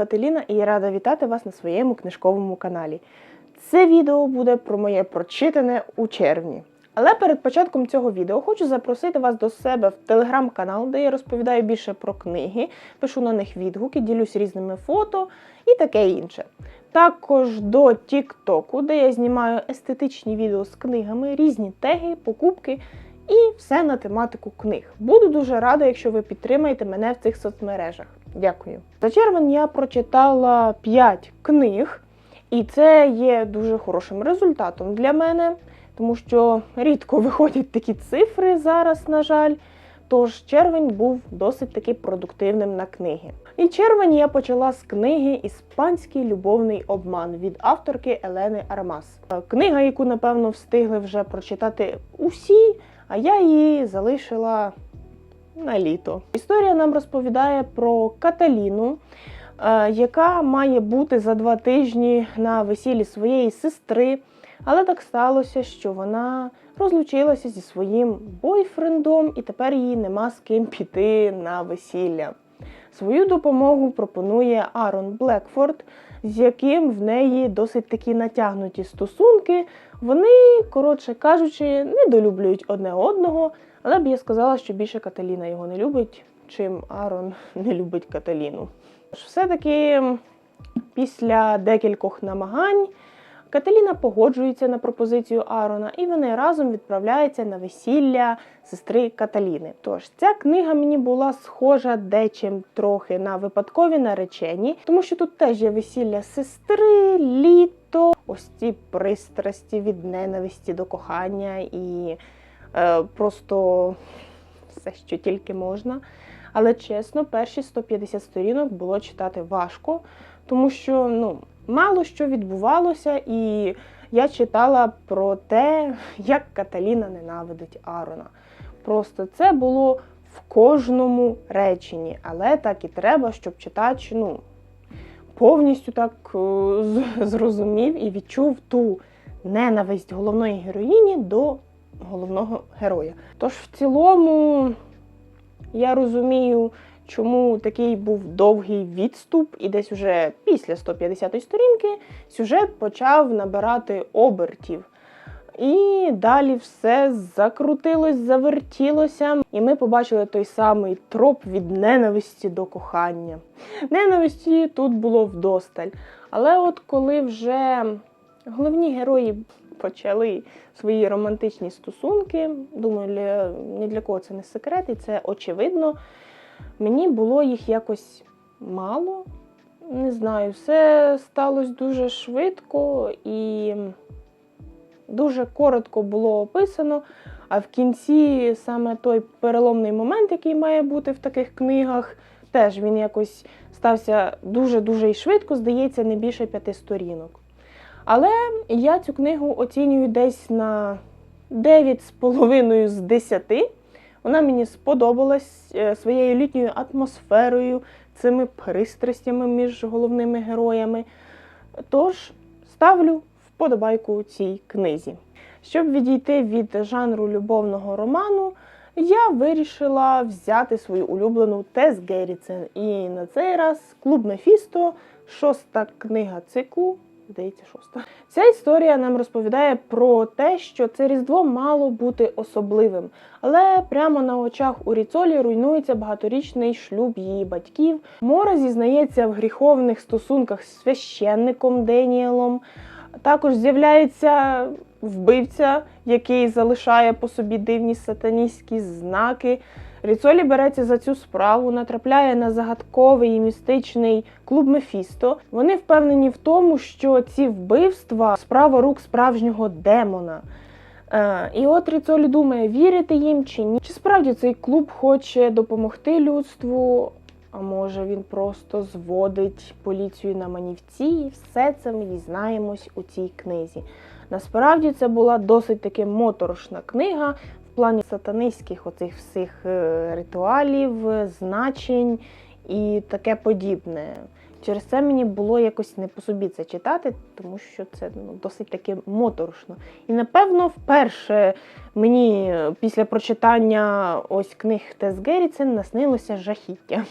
звати Ліна і я рада вітати вас на своєму книжковому каналі. Це відео буде про моє прочитане у червні. Але перед початком цього відео хочу запросити вас до себе в телеграм-канал, де я розповідаю більше про книги, пишу на них відгуки, ділюсь різними фото і таке інше. Також до Тіктоку, де я знімаю естетичні відео з книгами, різні теги, покупки і все на тематику книг. Буду дуже рада, якщо ви підтримаєте мене в цих соцмережах. Дякую. За червень я прочитала 5 книг, і це є дуже хорошим результатом для мене, тому що рідко виходять такі цифри зараз, на жаль. Тож червень був досить таки продуктивним на книги. І червень я почала з книги Іспанський любовний обман від авторки Елени Армас. Книга, яку напевно встигли вже прочитати усі, а я її залишила на літо. Історія нам розповідає про Каталіну, е, яка має бути за два тижні на весіллі своєї сестри. Але так сталося, що вона розлучилася зі своїм бойфрендом, і тепер їй нема з ким піти на весілля. Свою допомогу пропонує Арон Блекфорд, з яким в неї досить такі натягнуті стосунки. Вони, коротше кажучи, недолюблюють одне одного, але б я сказала, що більше Каталіна його не любить, чим Арон не любить Каталіну. Все-таки після декількох намагань. Каталіна погоджується на пропозицію Арона, і вони разом відправляються на весілля сестри Каталіни. Тож ця книга мені була схожа дечим трохи на випадкові наречені, тому що тут теж є весілля сестри, літо, ось ці пристрасті від ненависті до кохання і просто все, що тільки можна. Але чесно, перші 150 сторінок було читати важко, тому що ну. Мало що відбувалося, і я читала про те, як Каталіна ненавидить Арона. Просто це було в кожному реченні, але так і треба, щоб читач ну, повністю так е, зрозумів і відчув ту ненависть головної героїні до головного героя. Тож, в цілому, я розумію чому такий був довгий відступ, і десь вже після 150-ї сторінки сюжет почав набирати обертів. І далі все закрутилось, завертілося, і ми побачили той самий троп від ненависті до кохання. Ненависті тут було вдосталь. Але от коли вже головні герої почали свої романтичні стосунки, думаю, для, ні для кого це не секрет, і це очевидно. Мені було їх якось мало. Не знаю, все сталося дуже швидко і дуже коротко було описано. А в кінці саме той переломний момент, який має бути в таких книгах, теж він якось стався дуже-дуже і швидко, здається, не більше п'яти сторінок. Але я цю книгу оцінюю десь на 9,5 з 10. Вона мені сподобалась е, своєю літньою атмосферою, цими пристрастями між головними героями. Тож ставлю вподобайку цій книзі. Щоб відійти від жанру любовного роману, я вирішила взяти свою улюблену Тес Герріцен. І на цей раз клуб Мефісто, шоста книга циклу здається, шоста. Ця історія нам розповідає про те, що це різдво мало бути особливим, але прямо на очах у Ріцолі руйнується багаторічний шлюб її батьків. Мора зізнається в гріховних стосунках з священником Деніелом. Також з'являється вбивця, який залишає по собі дивні сатаністські знаки. Ріцолі береться за цю справу, натрапляє на загадковий і містичний клуб Мефісто. Вони впевнені в тому, що ці вбивства справа рук справжнього демона. Е, і от Ріцолі думає, вірити їм чи ні. Чи справді цей клуб хоче допомогти людству? А може він просто зводить поліцію на манівці, і все це ми дізнаємось у цій книзі. Насправді це була досить таки моторошна книга плані сатанистських оцих всіх е, ритуалів, значень і таке подібне. Через це мені було якось не по собі це читати, тому що це ну, досить таки моторошно. І напевно, вперше мені після прочитання ось книг Тес Герріцен наснилося жахіття.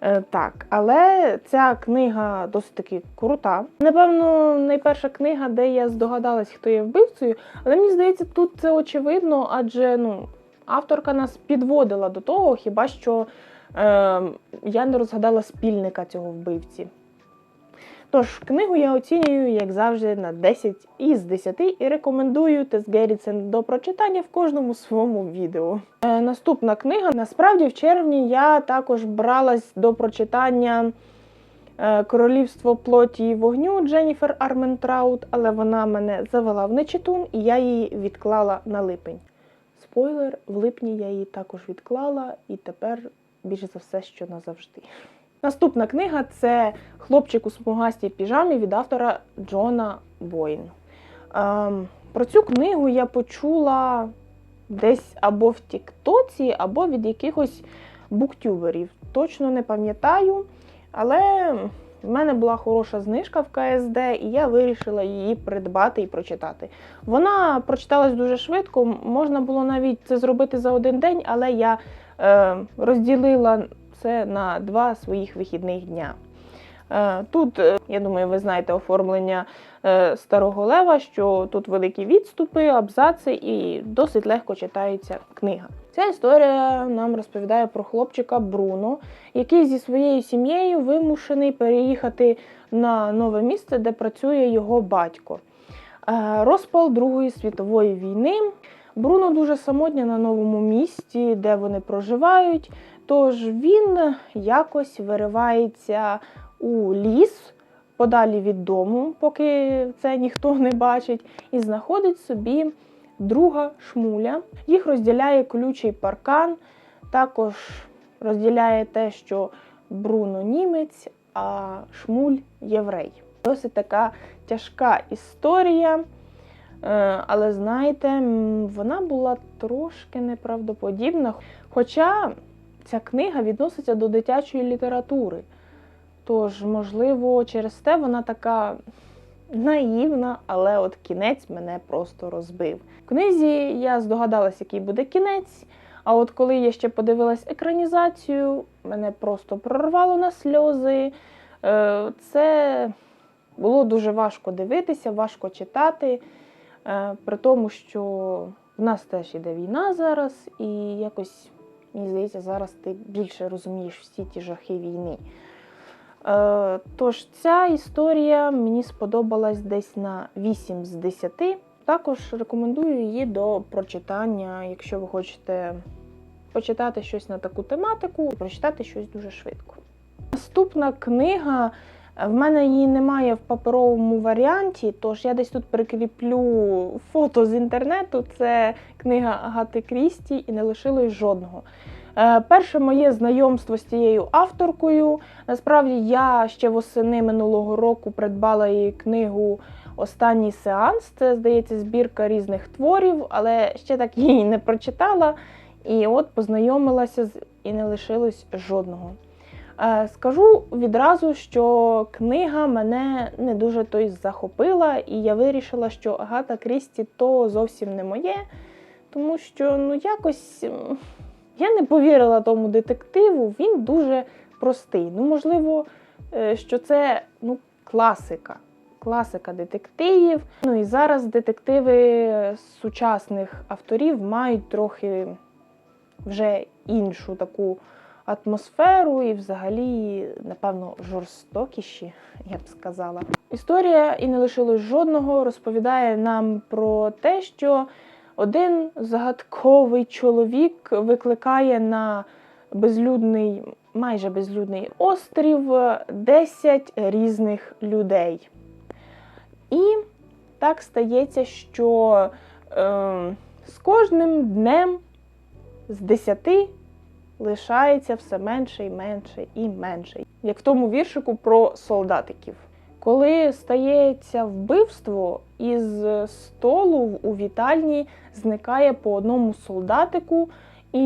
Е, так, але ця книга досить таки крута. Напевно, найперша книга, де я здогадалась, хто є вбивцею, але мені здається, тут це очевидно, адже ну, авторка нас підводила до того, хіба що е, я не розгадала спільника цього вбивці. Тож, книгу я оцінюю, як завжди, на 10 із 10 і рекомендую Тес до прочитання в кожному своєму відео. Е, наступна книга. Насправді, в червні я також бралась до прочитання е, Королівство плоті і вогню Дженніфер Арментраут, але вона мене завела в нечитун, і я її відклала на липень. Спойлер, в липні я її також відклала, і тепер більше за все, що назавжди. Наступна книга це Хлопчик у смугастій піжамі від автора Джона Бойн. Ем, про цю книгу я почула десь або в Тіктоці, або від якихось буктюберів. Точно не пам'ятаю, але в мене була хороша знижка в КСД, і я вирішила її придбати і прочитати. Вона прочиталась дуже швидко, можна було навіть це зробити за один день, але я е, розділила це на два своїх вихідних дня. Е, Тут, е, я думаю, ви знаєте оформлення е, старого лева, що тут великі відступи, абзаци і досить легко читається книга. Ця історія нам розповідає про хлопчика Бруно, який зі своєю сім'єю вимушений переїхати на нове місце, де працює його батько. Розпал Другої світової війни. Бруно дуже самотня на новому місці, де вони проживають. Тож він якось виривається у ліс подалі від дому, поки це ніхто не бачить, і знаходить собі друга шмуля. Їх розділяє колючий паркан, також розділяє те, що Бруно німець, а шмуль єврей. Досить така тяжка історія. Е, Але знаєте, вона була трошки неправдоподібна. Хоча ця книга відноситься до дитячої літератури. Тож, можливо, через те вона така наївна, але от кінець мене просто розбив. В книзі я здогадалась, який буде кінець. А от коли я ще подивилась екранізацію, мене просто прорвало на сльози. Е, Це було дуже важко дивитися, важко читати, е, при тому, що в нас теж іде війна зараз, і якось, мені здається, зараз ти більше розумієш всі ті жахи війни. Е, Тож ця історія мені сподобалась десь на 8 з 10. Також рекомендую її до прочитання, якщо ви хочете почитати щось на таку тематику, прочитати щось дуже швидко. Наступна книга. В мене її немає в паперовому варіанті, тож я десь тут прикріплю фото з інтернету. Це книга Агати Крісті і не лишилось жодного. Е, Перше моє знайомство з цією авторкою. Насправді я ще восени минулого року придбала її книгу Останній сеанс. Це, здається, збірка різних творів, але ще так її не прочитала. І от познайомилася з і не лишилось жодного. Е, Скажу відразу, що книга мене не дуже той захопила, і я вирішила, що Агата Крісті то зовсім не моє, тому що ну якось я не повірила тому детективу, він дуже простий. Ну, можливо, е, що це ну, класика. Класика детективів. Ну і зараз детективи сучасних авторів мають трохи вже іншу таку атмосферу і взагалі, напевно, жорстокіші, я б сказала. Історія і не лишилось жодного розповідає нам про те, що один загадковий чоловік викликає на безлюдний, майже безлюдний острів 10 різних людей. І так стається, що е, з кожним днем з 10 лишається все менше і менше і менше. Як в тому віршику про солдатиків. Коли стається вбивство, із столу у вітальні зникає по одному солдатику, і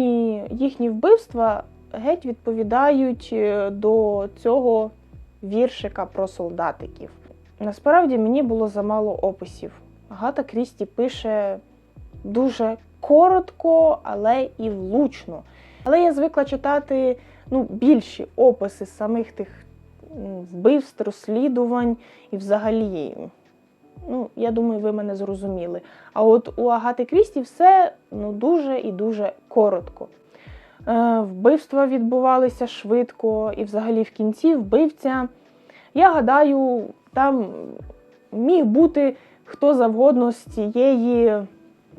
їхні вбивства геть відповідають е, до цього віршика про солдатиків. Насправді мені було замало описів. Агата Крісті пише дуже коротко, але і влучно. Але я звикла читати ну, більші описи самих тих вбивств, розслідувань і взагалі. Ну, я думаю, ви мене зрозуміли. А от у Агати Крісті все ну, дуже і дуже коротко. Е, вбивства відбувалися швидко, і взагалі в кінці вбивця, я гадаю, там міг бути хто завгодно з цієї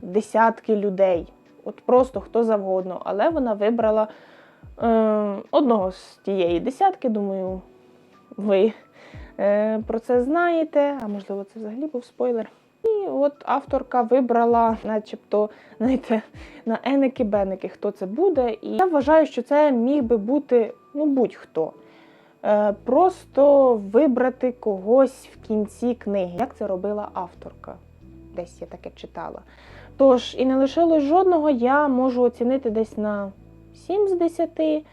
десятки людей. От просто хто завгодно. Але вона вибрала е, одного з тієї десятки, думаю, ви е, про це знаєте, а можливо, це взагалі був спойлер. І от авторка вибрала, начебто, знаєте, на еники-беники, хто це буде. І я вважаю, що це міг би бути ну, будь-хто. Е, просто вибрати когось в кінці книги, як це робила авторка. Десь я таке читала. Тож, і не лишилось жодного, я можу оцінити десь на 7 з 10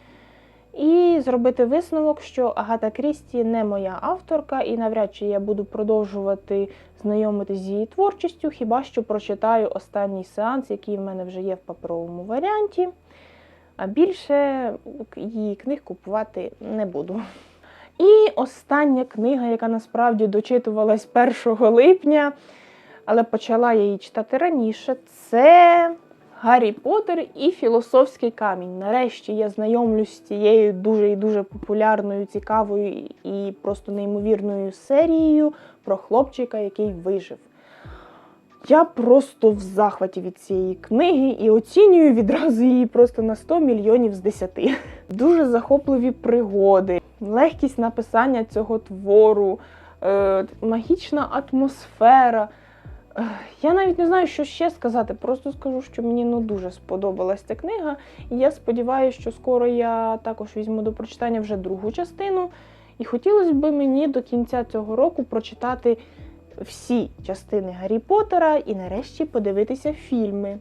і зробити висновок, що Агата Крісті не моя авторка, і навряд чи я буду продовжувати знайомитись з її творчістю, хіба що прочитаю останній сеанс, який в мене вже є в паперовому варіанті. А більше її книг купувати не буду. І остання книга, яка насправді дочитувалась 1 липня, але почала я її читати раніше, це Гаррі Поттер і Філософський камінь. Нарешті я знайомлюсь з цією дуже і дуже популярною, цікавою і просто неймовірною серією про хлопчика, який вижив. Я просто в захваті від цієї книги і оцінюю відразу її просто на 100 мільйонів з 10. Дуже захопливі пригоди, легкість написання цього твору, е, магічна атмосфера. Е, Я навіть не знаю, що ще сказати. Просто скажу, що мені ну дуже сподобалась ця книга. І я сподіваюся, що скоро я також візьму до прочитання вже другу частину. І хотілося б мені до кінця цього року прочитати всі частини Гаррі Поттера і нарешті подивитися фільми.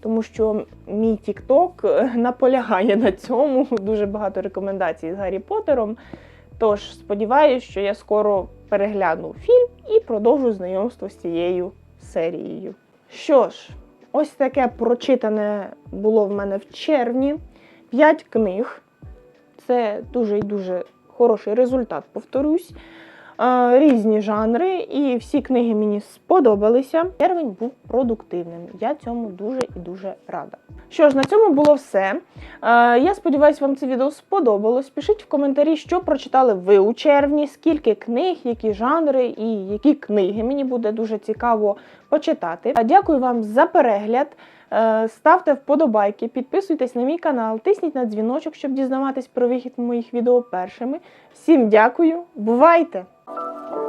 Тому що мій Тікток наполягає на цьому. Дуже багато рекомендацій з Гаррі Поттером. Тож сподіваюся, що я скоро перегляну фільм і продовжу знайомство з цією серією. Що ж, ось таке прочитане було в мене в червні. П'ять книг. Це дуже і дуже хороший результат, повторюсь. Е, Різні жанри, і всі книги мені сподобалися. Червень був продуктивним. Я цьому дуже і дуже рада. Що ж, на цьому було все. Е, Я сподіваюся, вам це відео сподобалось. Пишіть в коментарі, що прочитали ви у червні, скільки книг, які жанри і які книги. Мені буде дуже цікаво почитати. А Дякую вам за перегляд. Е, Ставте вподобайки, підписуйтесь на мій канал, тисніть на дзвіночок, щоб дізнаватись про вихід моїх відео першими. Всім дякую, бувайте! you